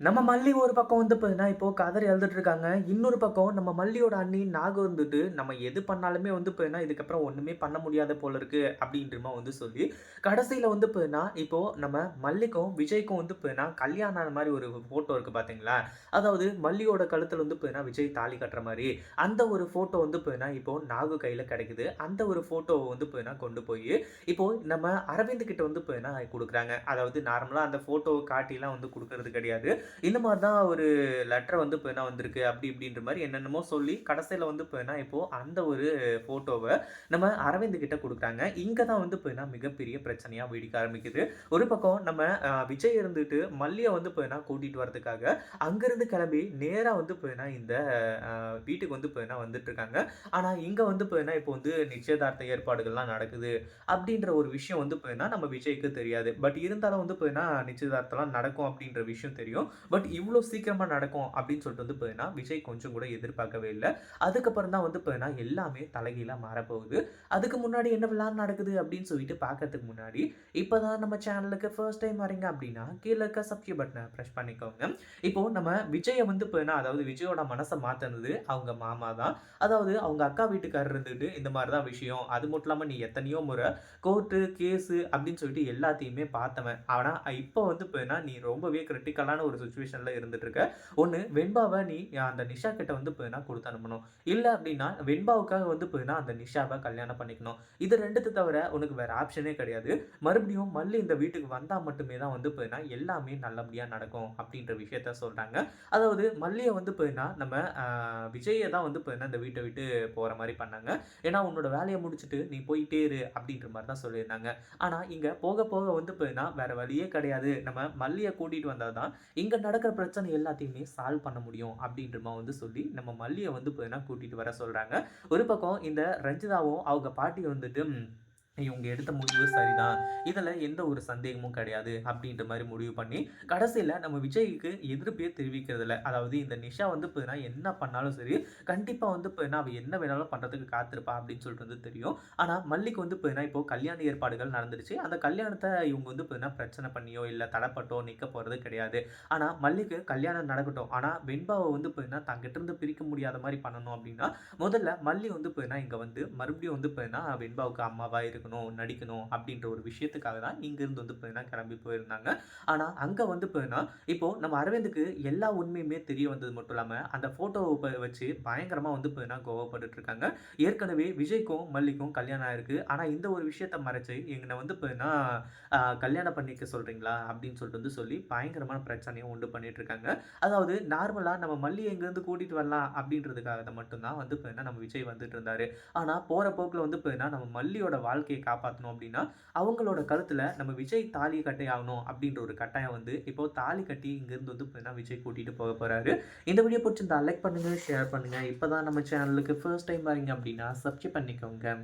நம்ம மல்லி ஒரு பக்கம் வந்து பார்த்தீங்கன்னா, இப்போ கதறி எழுதிட்டு இருக்காங்க. இன்னொரு பக்கம் நம்ம மல்லியோட அண்ணி நாகம் வந்துட்டு, நம்ம எது பண்ணாலுமே வந்து பார்த்தீங்கன்னா, இதுக்கப்புறம் ஒன்றுமே பண்ண முடியாத போல இருக்கு அப்படின்றமா வந்து சொல்லி, கடைசியில் வந்து பார்த்தீங்கன்னா, இப்போ நம்ம மல்லிக்கும், விஜய்க்கும் வந்து பார்த்தீங்கன்னா, கல்யாணம் ஆன மாதிரி ஒரு ஃபோட்டோ இருக்கு பார்த்தீங்களா? அதாவது மல்லியோட கழுத்தில் வந்து பார்த்தீங்கன்னா, விஜய் தாலி கட்டுற மாதிரி அந்த ஒரு ஃபோட்டோ வந்து பார்த்தீங்கன்னா, இப்போ நாகு கையில் கிடைக்குது. அந்த ஒரு ஃபோட்டோவை வந்து பார்த்தீங்கன்னா, கொண்டு போய் இப்போ நம்ம அரவிந்த் கிட்ட வந்து பார்த்தீங்கன்னா கொடுக்குறாங்க அதாவது நார்மலாக அந்த ஃபோட்டோவை காட்டிலாம் வந்து கொடுக்கறது கிடையாது. இந்த மாதிரி தான் ஒரு லெட்டர் வந்து இப்போ என்ன வந்திருக்கு அப்படி இப்படின்ற மாதிரி என்னென்னமோ சொல்லி கடைசியில் வந்து இப்போ என்ன இப்போ அந்த ஒரு ஃபோட்டோவை நம்ம அரவிந்த் கிட்ட கொடுக்குறாங்க இங்கே தான் வந்து இப்போ என்ன மிகப்பெரிய பிரச்சனையாக வெடிக்க ஆரம்பிக்குது. ஒரு பக்கம் நம்ம விஜய் இருந்துட்டு மல்லியை வந்து இப்போ என்ன கூட்டிகிட்டு வரதுக்காக அங்கேருந்து கிளம்பி நேராக வந்து இப்போ என்ன இந்த வீட்டுக்கு வந்து இப்போ என்ன வந்துட்டுருக்காங்க. ஆனால் இங்கே வந்து இப்போ என்ன இப்போ வந்து நிச்சயதார்த்த ஏற்பாடுகள்லாம் நடக்குது. அப்படின்ற ஒரு விஷயம் வந்து இப்போ என்ன நம்ம விஜய்க்கு தெரியாது. பட் இருந்தாலும் வந்து இப்போ என்ன நிச்சயதார்த்தம்லாம் நடக்கும் அப்படின்ற விஷயம் தெரியும். பட் இவ்வளோ சீக்கிரமாக நடக்கும் அப்படின்னு சொல்லிட்டு வந்து பார்த்தீங்கன்னா, விஜய் கொஞ்சம் கூட எதிர்பார்க்கவே இல்லை அதுக்கப்புறம் தான் வந்து பார்த்தீங்கன்னா, எல்லாமே தலைகீழாக மாறப்போகுது. அதுக்கு முன்னாடி என்ன என்னவெல்லாம் நடக்குது அப்படின்னு சொல்லிட்டு பார்க்கறதுக்கு முன்னாடி, இப்போ தான் நம்ம சேனலுக்கு ஃபர்ஸ்ட் டைம் வரீங்க அப்படின்னா, கீழே இருக்க சப்ஸ்கிரைப் பட்டனை ப்ரெஷ் பண்ணிக்கோங்க. இப்போ நம்ம விஜயை வந்து பார்த்தீங்கன்னா, அதாவது விஜயோட மனசை மாற்றினது அவங்க மாமா தான். அதாவது அவங்க அக்கா வீட்டுக்காரர் இருந்துட்டு, இந்த மாதிரி தான் விஷயம். அது மட்டும் இல்லாமல் நீ எத்தனையோ முறை கோர்ட்டு, கேஸு அப்படின்னு சொல்லிட்டு எல்லாத்தையுமே பார்த்தவன். ஆனால் இப்போ வந்து பார்த்தீங்கன்னா, நீ ரொம்பவே கிரிட்டிக்கலான ஒரு சுச்சுவேஷனில் இருந்துட்டு இருக்க. ஒன்று வெண்பாவை நீ அந்த நிஷா கிட்ட வந்து போயினா கொடுத்து அனுப்பணும். இல்லை அப்படின்னா வெண்பாவுக்காக வந்து போயினா அந்த நிஷாவை கல்யாணம் பண்ணிக்கணும். இது 2த்த தவிர உனக்கு வேற ஆப்ஷனே கிடையாது. மறுபடியும் மல்லி இந்த வீட்டுக்கு வந்தால் மட்டுமே தான் வந்து பார்த்தீங்கன்னா, எல்லாமே நல்லபடியாக நடக்கும் அப்படின்ற விஷயத்த சொல்கிறாங்க அதாவது மல்லியை வந்து பார்த்தீங்கன்னா, நம்ம விஜயை தான் வந்து போயினா இந்த வீட்டை விட்டு போகிற மாதிரி பண்ணாங்க. ஏன்னா, உன்னோட வேலையை முடிச்சுட்டு நீ போயிட்டே இரு அப்படின்ற மாதிரி தான் சொல்லியிருந்தாங்க. ஆனால் இங்கே போக போக வந்து பார்த்தீங்கன்னா, வேற வழியே கிடையாது. நம்ம மல்லியை கூட்டிட்டு வந்தால் தான் இங்கே நடக்கிற பிரச்சனை எல்லாத்தையுமே சால்வ் பண்ண முடியும் அப்படின்றமா வந்து சொல்லி, நம்ம மல்லியை வந்து பார்த்தீங்கன்னா கூட்டிகிட்டு வர சொல்கிறாங்க ஒரு பக்கம் இந்த ரஞ்சிதாவும் அவங்க பாட்டி வந்துட்டு இவங்க எடுத்த முடிவு சரிதான். இதில் எந்த ஒரு சந்தேகமும் கிடையாது. அப்படின்ற மாதிரி முடிவு பண்ணி, கடைசியில் நம்ம விஜய்க்கு எதிர்ப்பே தெரிவிக்கிறதில்ல. அதாவது இந்த நிஷா வந்து பார்த்தீங்கன்னா, என்ன பண்ணாலும் சரி, கண்டிப்பாக வந்து பார்த்தீங்கன்னா, அவள் என்ன வேணாலும் பண்ணுறதுக்கு காத்திருப்பா அப்படின்னு சொல்லிட்டு வந்து தெரியும். ஆனால் மல்லிக்கு வந்து பார்த்தீங்கன்னா, இப்போ கல்யாண ஏற்பாடுகள் நடந்துருச்சு. அந்த கல்யாணத்தை இவங்க வந்து பார்த்தீங்கன்னா, பிரச்சனை பண்ணியோ, இல்லை தடப்பட்டோ நிற்க போகிறது கிடையாது. ஆனால் மல்லிக்கு கல்யாணம் நடக்கட்டும். ஆனால் வெண்பாவை வந்து பார்த்தீங்கன்னா, தங்கிட்ட இருந்து பிரிக்க முடியாத மாதிரி பண்ணணும் அப்படின்னா, முதல்ல மல்லி வந்து பார்த்தீங்கன்னா, இங்கே வந்து மறுபடியும் வந்து பார்த்தீங்கன்னா, வெண்பாவுக்கு அம்மாவாக இருக்கணும், நடிக்கணும் அப்படின்ற ஒரு விஷயத்துக்காக தான் இங்கிருந்து வந்து பார்த்தீங்கன்னா, கிளம்பி போயிருந்தாங்க. ஆனால் அங்கே வந்து பார்த்தீங்கன்னா, இப்போது நம்ம அரவிந்துக்கு எல்லா உண்மையுமே தெரிய வந்தது மட்டும் இல்லாமல் அந்த ஃபோட்டோவை வச்சு பயங்கரமாக வந்து பார்த்தீங்கன்னா, கோவப்பட்டு இருக்காங்க. ஏற்கனவே விஜய்க்கும், மல்லிக்கும் கல்யாணம் ஆயிருக்கு. ஆனால் இந்த ஒரு விஷயத்த மறைச்சு, எங்களை வந்து பார்த்தீங்கன்னா, கல்யாணம் பண்ணிக்க சொல்கிறீங்களா அப்படின்னு சொல்லிட்டு வந்து சொல்லி பயங்கரமான பிரச்சனையும் உண்டு பண்ணிட்டு இருக்காங்க. அதாவது நார்மலாக நம்ம மல்லியை இங்கேருந்து கூட்டிகிட்டு வரலாம் அப்படின்றதுக்காக மட்டும்தான் வந்து பார்த்தீங்கன்னா, நம்ம விஜய் வந்துட்டு இருந்தார் ஆனால் போகிற போக்கில் வந்து பார்த்தீங்கன்னா, நம்ம மல்லியோட வாழ்க்கைய காப்பாத்தணும் அப்படின்னா, அவங்களோட கழுத்துல நம்ம விஜய் தாலி கட்டை ஆகணும் அப்படின்ற ஒரு கட்டாயம் வந்து, இப்போ தாலி கட்டி இங்கேருந்து வந்து பார்த்தீங்கன்னா, விஜய் கூட்டிட்டு போக போறாரு. இந்த வீடியோ பிடிச்சிருந்தா லைக் பண்ணுங்கள் ஷேர் பண்ணுங்க. இப்போ தான் நம்ம சேனலுக்கு ஃபர்ஸ்ட் டைம் வரீங்க அப்படின்னா சப்ஸ்கிரைப் பண்ணிக்கோங்க.